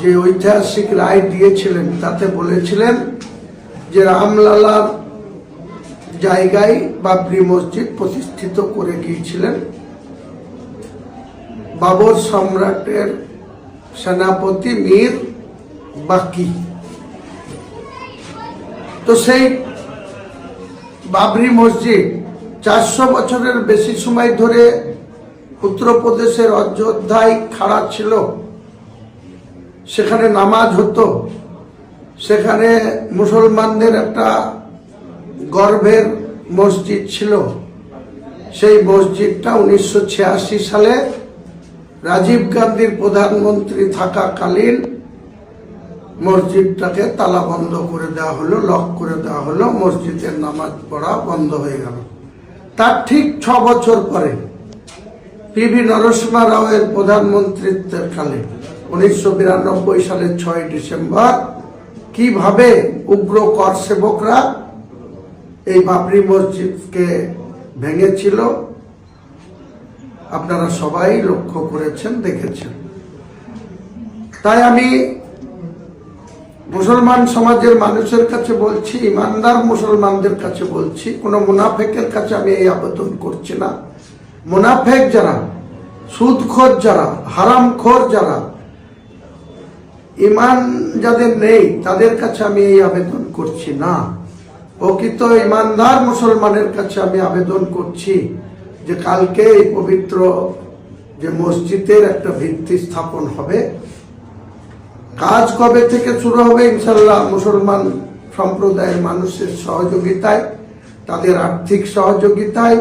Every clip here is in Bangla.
যে ঐতিহাসিক রায় দিয়েছিলেন, তাতে বলেছিলেন যে রামলালার জায়গায় বাবরি মসজিদ প্রতিষ্ঠিত করে গিয়েছিলেন। বাবর সম্রাটের সেনাপতি মীর বাকি। তো সেই বাবরি মসজিদ চারশো বছরের বেশি সময় ধরে উত্তরপ্রদেশের অযোধ্যায় খাড়া ছিল। সেখানে নামাজ হতো। সেখানে মুসলমানদের একটা গর্ভের মসজিদ ছিল। সেই মসজিদটা উনিশশো ছিয়াশি সালে রাজীব গান্ধীর প্রধানমন্ত্রী থাকাকালীন মসজিদটাকে তালা বন্ধ করে দেওয়া হলো, লক করে দেওয়া হলো, মসজিদের নামাজ পড়া বন্ধ হয়ে গেল। তার ঠিক ছ বছর পরে পিভি নরসিমা রাওয়ের প্রধানমন্ত্রীত্বের কালে উনিশশো বিরানব্বই সালের ছয় ডিসেম্বর। কীভাবে উগ্র কর সেবকরা এই বাবরি মসজিদকে ভেঙেছিল? আপনারা সবাই লক্ষ্য করেছেন, দেখেছেন। তাই আমি মুসলমান সমাজের মানুষের কাছে বলছি, ইমানদার মুসলমানদের কাছে বলছি, কোনো মুনাফেকের কাছে আমি এই আবেদন করছি না। মুনাফেক যারা, সুদখোর যারা, হারামখোর যারা ইমান যাদের নেই, তাদের কাছে আমি এই আবেদন করছি না। প্রকৃত ইমানদার মুসলমানের কাছে আমি আবেদন করছি যে কালকে এই পবিত্র যে মসজিদের একটা ভিত্তি স্থাপন হবে। কাজ কবে থেকে শুরু হবে? ইনশাল্লাহ মুসলমান সম্প্রদায়ের মানুষের সহযোগিতায়, তাদের আর্থিক সহযোগিতায়,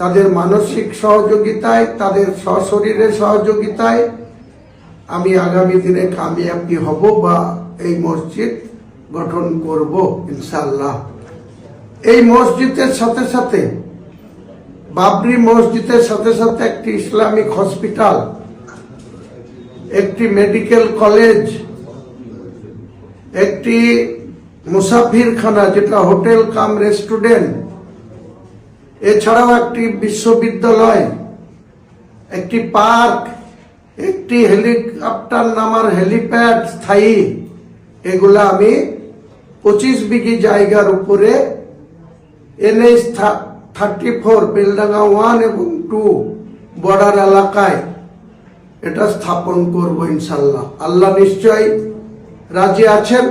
তাদের মানসিক সহযোগিতায়, তাদের সশরীরের সহযোগিতায় আমি আগামী দিনে কামিয়াবি হব বা এই মসজিদ গঠন করব ইনশাল্লাহ এই মসজিদের সাথে সাথে, বাবরি মসজিদের সাথে সাথে একটি ইসলামিক হসপিটাল, একটি মেডিকেল কলেজ, একটি মুসাফিরখানা যেটা হোটেল কাম রেস্টুরেন্ট, এছাড়াও একটি বিশ্ববিদ্যালয়, একটি পার্ক একটি হেলিকপ্টার নামার হেলিপ্যাড স্থায়ী। এগুলা আমি পঁচিশ বিঘি জায়গার উপরে NH thirty four, Beldanga one এবং টু বর্ডার এলাকায় এটা স্থাপন করব ইনশাল্লাহ আল্লাহ নিশ্চয় রাজি আছেন।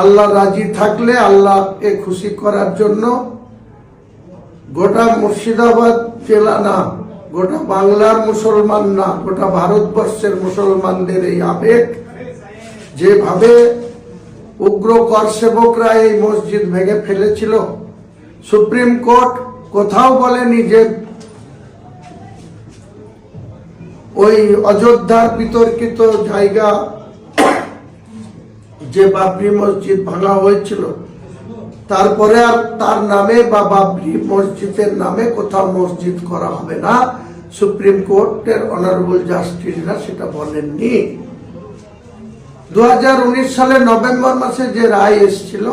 আল্লাহ রাজি থাকলে আল্লাহকে খুশি করার জন্য গোটা মুর্শিদাবাদ জেলা না গোটা বাংলার মুসলমান না, গোটা ভারতবর্ষের মুসলমানদের এই আবেগ। যেভাবে উগ্র কর সেবকরা এই মসজিদ ভেঙে ফেলেছিল। সুপ্রিম কোর্ট কোথাও বলেনি যে ওই অযোধ্যার বিতর্কিত জায়গা যে বাবরি মসজিদ ভাঙা হয়েছিল। তারপরে আর তার নামে বা বাবরি মসজিদের নামে কোথাও মসজিদ করা হবে না। সুপ্রিম কোর্টের অনারেবল জাস্টিসরা সেটা বলেননি। দু হাজার উনিশ সালে নভেম্বর মাসে যে রায় এসেছিল,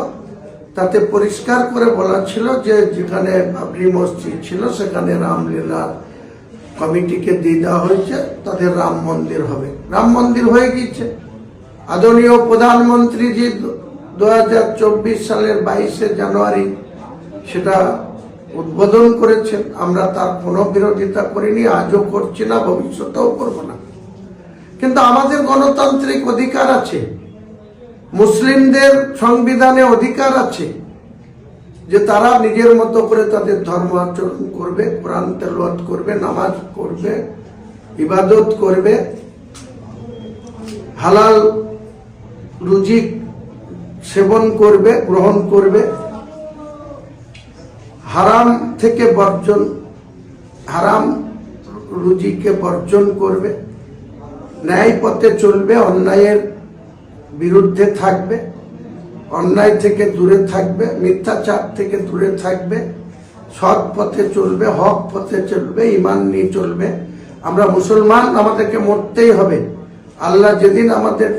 তাতে পরিষ্কার করে বলা ছিল যে যেখানে বাবরি মসজিদ ছিল, সেখানে রামলীলা কমিটিকে দিয়ে দেওয়া হয়েছে, তাদের রাম মন্দির হবে। রাম মন্দির হয়ে গিয়েছে। আদরণীয় প্রধানমন্ত্রীজি দু হাজার চব্বিশ সালের বাইশে জানুয়ারি সেটা উদ্বোধন করেছেন। আমরা তার কোনো বিরোধিতা করিনি, আজও করছি না, ভবিষ্যতেও করব না। কিন্তু আমাদের গণতান্ত্রিক অধিকার আছে, মুসলিমদের সংবিধানে অধিকার আছে যে তারা নিজের মতো করে তাদের ধর্ম আচরণ করবে, কোরআন তেলওয়াত করবে, নামাজ করবে ইবাদত করবে। হালাল রুজি সেবন করবে, গ্রহণ করবে। হারাম থেকে বর্জন, হারাম রুজিকে বর্জন করবে। ন্যায় পথে চলবে, অন্যায়ের বিরুদ্ধে থাকবে। অন্যায় থেকে দূরে থাকবে, মিথ্যাচার থেকে দূরে থাকবে। সৎ পথে চলবে, হক পথে চলবে ইমান নিয়ে চলবে। আমরা মুসলমান, আমাদেরকে মরতেই হবে। আল্লাহ যেদিন আমাদের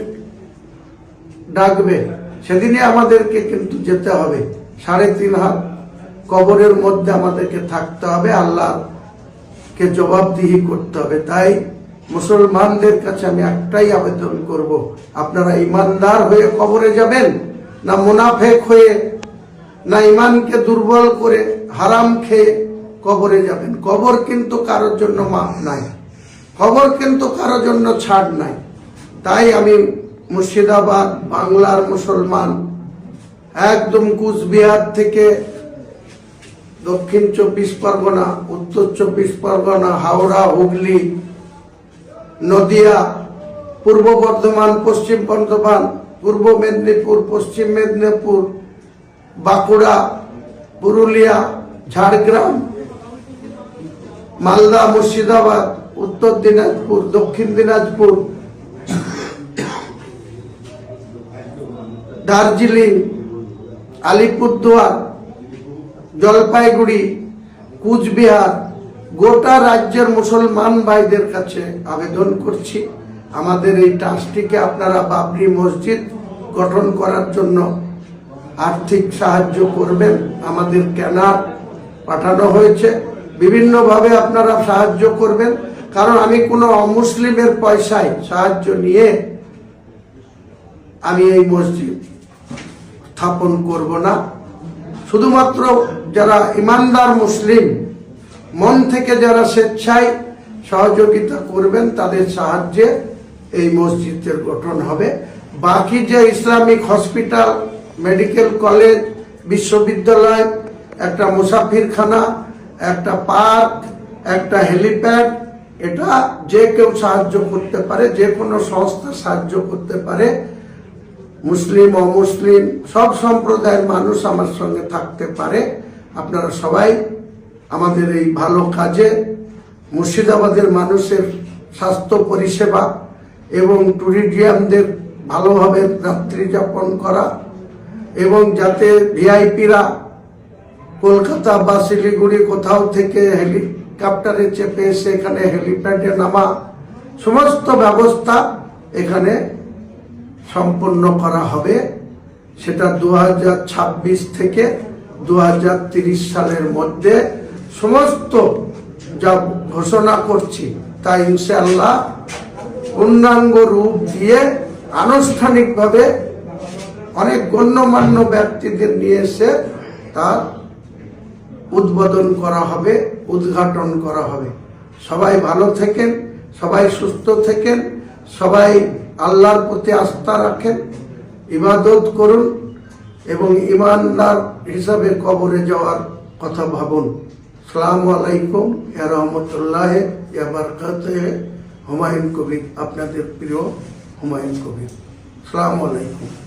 ডাকবে সেদিনে আমাদেরকে কিন্তু যেতে হবে। সাড়ে তিন হাত কবরের মধ্যে আমাদেরকে থাকতে হবে, আল্লাহকে জবাবদিহি করতে হবে। তাই মুসলমানদের কাছে আমি একটাই আবেদন করব, আপনারা ইমানদার হয়ে কবরে যাবেন না মুনাফেক হয়ে, না ইমানকে দুর্বল করে হারাম খেয়ে কবরে যাবেন। কবর কিন্তু কারোর জন্য মাপ নাই, কবর কিন্তু কারোর জন্য ছাড় নাই। তাই আমি মুর্শিদাবাদ, বাংলার মুসলমান, একদম কুচবিহার থেকে দক্ষিণ চব্বিশ পরগনা, উত্তর চব্বিশ পরগনা, হাওড়া, হুগলি, নদিয়া, পূর্ব বর্ধমান, পশ্চিম বর্ধমান, পূর্ব মেদিনীপুর, পশ্চিম মেদিনীপুর, বাঁকুড়া, পুরুলিয়া, ঝাড়গ্রাম, মালদা, মুর্শিদাবাদ, উত্তর দিনাজপুর, দক্ষিণ দিনাজপুর দার্জিলিং, আলিপুরদুয়ার, জলপাইগুড়ি, কুচবিহার, গোটা রাজ্যের মুসলমান ভাইদের কাছে আবেদন করছি। আমাদের এই ট্রাস্টটিকে আপনারা বাবরি মসজিদ গঠন করার জন্য আর্থিক সাহায্য করবেন। আমাদের কেনার পাঠানো হয়েছে। বিভিন্নভাবে আপনারা সাহায্য করবেন। কারণ আমি কোনো অমুসলিমের পয়সায় সাহায্য নিয়ে আমি এই মসজিদ স্থাপন করব না। শুধুমাত্র যারা ইমানদার মুসলিম, মন থেকে যারা স্বেচ্ছায় সহযোগিতা করবেন, তাদের সাহায্যে এই মসজিদের গঠন হবে। বাকি যে ইসলামিক হসপিটাল, মেডিকেল কলেজ, বিশ্ববিদ্যালয়, একটা মুসাফিরখানা, একটা পার্ক, একটা হেলিপ্যাড, এটা যে কেউ সাহায্য করতে পারে, যে কোনো সংস্থা সাহায্য করতে পারে মুসলিম, অমুসলিম, সব সম্প্রদায়ের মানুষ আমার সঙ্গে থাকতে পারে। আপনারা সবাই আমাদের এই ভালো কাজে মুর্শিদাবাদের মানুষের স্বাস্থ্য পরিষেবা এবং ট্যুরিজিয়ামদের ভালোভাবে রাত্রি যাপন করা এবং যাতে ভিআইপিরা কলকাতা বা শিলিগুড়ি কোথাও থেকে হেলিকপ্টারে চেপে এসে এখানে হেলিপ্যাডে নামা, সমস্ত ব্যবস্থা এখানে সম্পন্ন করা হবে। সেটা দু হাজার ছাব্বিশ থেকে দু সালের মধ্যে সমস্ত যা ঘোষণা করছি, তা ইনশাল্লাহ পূর্ণাঙ্গ রূপ দিয়ে আনুষ্ঠানিকভাবে অনেক গণ্যমান্য ব্যক্তিদের নিয়ে এসে তার উদ্বোধন করা হবে, উদ্ঘাটন করা হবে। সবাই ভালো থেকেন, সবাই সুস্থ থেকেন, সবাই আল্লাহর প্রতি আস্থা রাখেন, ইবাদত করুন এবং ইমানদার হিসাবে কবরে যাওয়ার কথা ভাবুন। সালাম আলাইকুম, ইয়া রহমতুল্লাহ, ইয়া হুমায়ুন কবির, আপনাদের প্রিয় হুমায়ুন কবির। সালাম আলাইকুম।